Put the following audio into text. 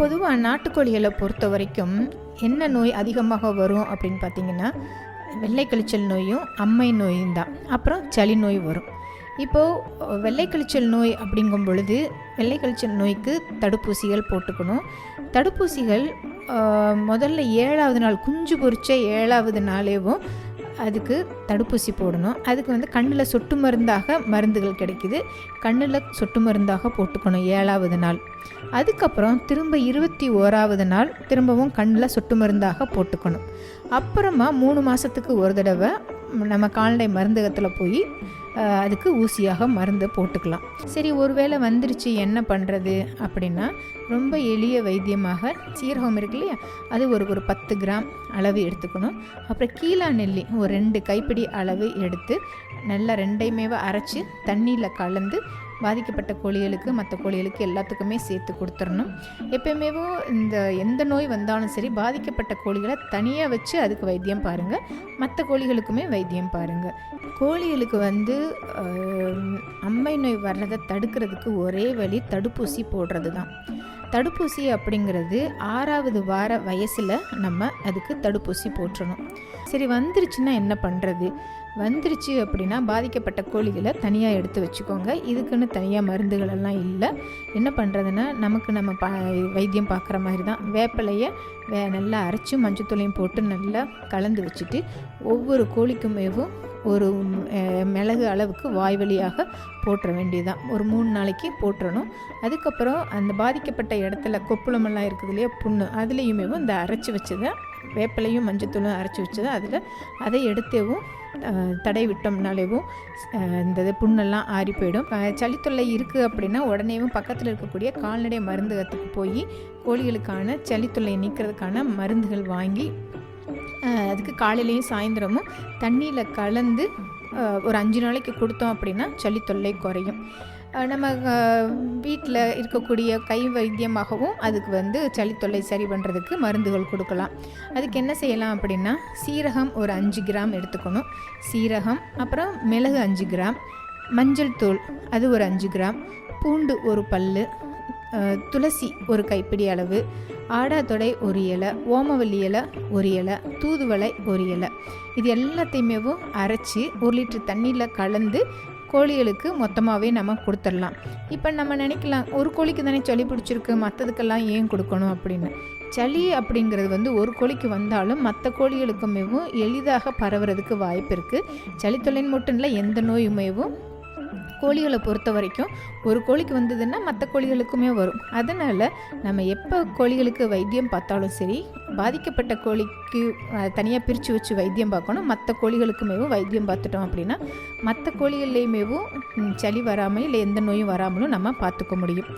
பொதுவாக நாட்டுக்கோழிகளை பொறுத்த வரைக்கும் என்ன நோய் அதிகமாக வரும் அப்படின்னு பார்த்தீங்கன்னா வெள்ளை கழிச்சல் நோயும் அம்மை நோயும் தான். அப்புறம் சளி நோய் வரும். இப்போது வெள்ளை கழிச்சல் நோய் அப்படிங்கும் பொழுது வெள்ளை கழிச்சல் நோய்க்கு தடுப்பூசிகள் போட்டுக்கணும். தடுப்பூசிகள் முதல்ல ஏழாவது நாள் குஞ்சு பொறிச்ச ஏழாவது நாளேவும் அதுக்கு தடுப்பூசி போடணும். அதுக்கு வந்து கண்ணில் சொட்டு மருந்தாக மருந்துகள் கிடைக்குது. கண்ணில் சொட்டு மருந்தாக போட்டுக்கணும் ஏழாவது நாள். அதுக்கப்புறம் திரும்ப இருபத்தி ஓராவது நாள் திரும்பவும் கண்ணில் சொட்டு மருந்தாக போட்டுக்கணும். அப்புறமா மூணு மாதத்துக்கு ஒரு தடவை நம்ம கால்நடை மருந்தகத்தில் போய் அதுக்கு ஊசியாக மருந்து போட்டுக்கலாம். சரி ஒருவேளை வந்துருச்சு என்ன பண்ணுறது அப்படின்னா ரொம்ப எளிய வைத்தியமாக சீரகம் இருக்கு இல்லையா? அது ஒரு ஒரு பத்து கிராம் அளவு எடுத்துக்கணும். அப்புறம் கீழா நெல்லி ஒரு ரெண்டு கைப்பிடி அளவு எடுத்து நல்லா ரெண்டையுமேவை அரைச்சி தண்ணியில் கலந்து பாதிக்கப்பட்ட கோழிகளுக்கு மற்ற கோழிகளுக்கு எல்லாத்துக்குமே சேர்த்து கொடுத்துடணும். எப்பயுமே இந்த எந்த நோய் வந்தாலும் சரி பாதிக்கப்பட்ட கோழிகளை தனியாக வச்சு அதுக்கு வைத்தியம் பாருங்கள் மற்ற கோழிகளுக்குமே வைத்தியம் பாருங்கள் கோழிகளுக்கு வந்து அம்மை நோய் வர்றதை தடுக்கிறதுக்கு ஒரே வழி தடுப்பூசி போடுறது தான் தடுப்பூசி அப்படிங்கிறது ஆறாவது வார வயசில் நம்ம அதுக்கு தடுப்பூசி போட்டுடணும் சரி வந்துருச்சுன்னா என்ன பண்ணுறது வந்துருச்சு அப்படின்னா பாதிக்கப்பட்ட கோழிகளை தனியாக எடுத்து வச்சுக்கோங்க. இதுக்குன்னு தனியாக மருந்துகளெல்லாம் இல்லை. என்ன பண்ணுறதுன்னா நமக்கு நம்ம பா வைத்தியம் பார்க்குற மாதிரி தான். வேப்பிலையை வே நல்லா அரைச்சி மஞ்சத்தூளையும் போட்டு நல்லா கலந்து வச்சுட்டு ஒவ்வொரு கோழிக்குமேவும் ஒரு மிளகு அளவுக்கு வாய் வழியாக போட்டுற வேண்டியதுதான். ஒரு மூணு நாளைக்கு போட்டுறணும். அதுக்கப்புறம் அந்த பாதிக்கப்பட்ட இடத்துல கொப்புளமெல்லாம் இருக்குது இல்லையா புண்ணு அதுலேயுமே இந்த அரைச்சி வச்சதை வேப்பிலையும் மஞ்சத்தூளும் அரைச்சி வச்சது அதில் அதை எடுத்தேவும் தடை விட்டோம்னாலேவும் இந்த இது புண்ணெல்லாம் ஆறி போயிடும். சளித்தொல்லை இருக்குது அப்படின்னா உடனேவும் பக்கத்தில் இருக்கக்கூடிய கால்நடை மருந்தகத்துக்கு போய் கோழிகளுக்கான சளித்தொல்லை நீக்கிறதுக்கான மருந்துகள் வாங்கி அதுக்கு காலையிலையும் சாயந்தரமும் தண்ணியில் கலந்து ஒரு அஞ்சு நாளைக்கு கொடுத்தோம் அப்படின்னா சளி தொல்லை குறையும். நம்ம வீட்டில் இருக்கக்கூடிய கை வைத்தியமாகவும் அதுக்கு வந்து சளி தொல்லை சரி பண்ணுறதுக்கு மருந்துகள் கொடுக்கலாம். அதுக்கு என்ன செய்யலாம் அப்படின்னா சீரகம் ஒரு அஞ்சு கிராம் எடுத்துக்கணும். சீரகம் அப்புறம் மிளகு அஞ்சு கிராம் மஞ்சள் தூள் அது ஒரு அஞ்சு கிராம் பூண்டு ஒரு பல்லு துளசி ஒரு கைப்பிடி அளவு ஆடாதொடை ஒரு இலை ஓமவல்லி இலை ஒரு இலை தூதுவளை ஒரு இலை. இது எல்லாத்தையுமேவும் அரைச்சி ஒரு லிட்டர் தண்ணியில் கலந்து கோழிகளுக்கு மொத்தமாகவே நம்ம கொடுத்துடலாம். இப்போ நம்ம நினைக்கலாம் ஒரு கோழிக்கு தானே சளி பிடிச்சிருக்கு மற்றதுக்கெல்லாம் ஏன் கொடுக்கணும் அப்படின்னு. சளி அப்படிங்கிறது வந்து ஒரு கோழிக்கு வந்தாலும் மற்ற கோழிகளுக்குமேவும் எளிதாக பரவுறதுக்கு வாய்ப்பு இருக்குது சளித்தொல்லைன்னு மட்டும் இல்லை எந்த நோயுமேவும் கோழிகளை பொறுத்த வரைக்கும் ஒரு கோழிக்கு வந்ததுன்னா மற்ற கோழிகளுக்குமே வரும். அதனால் நம்ம எப்போ கோழிகளுக்கு வைத்தியம் பார்த்தாலும் சரி பாதிக்கப்பட்ட கோழிக்கு தனியாக பிரித்து வச்சு வைத்தியம் பார்க்கணும். மற்ற கோழிகளுக்குமேவும் வைத்தியம் பார்த்துட்டோம் அப்படின்னா மற்ற கோழிகள்லேயுமேவும் சளி வராமல் இல்லை எந்த நோயும் வராமலும் நம்ம பார்த்துக்க முடியும்.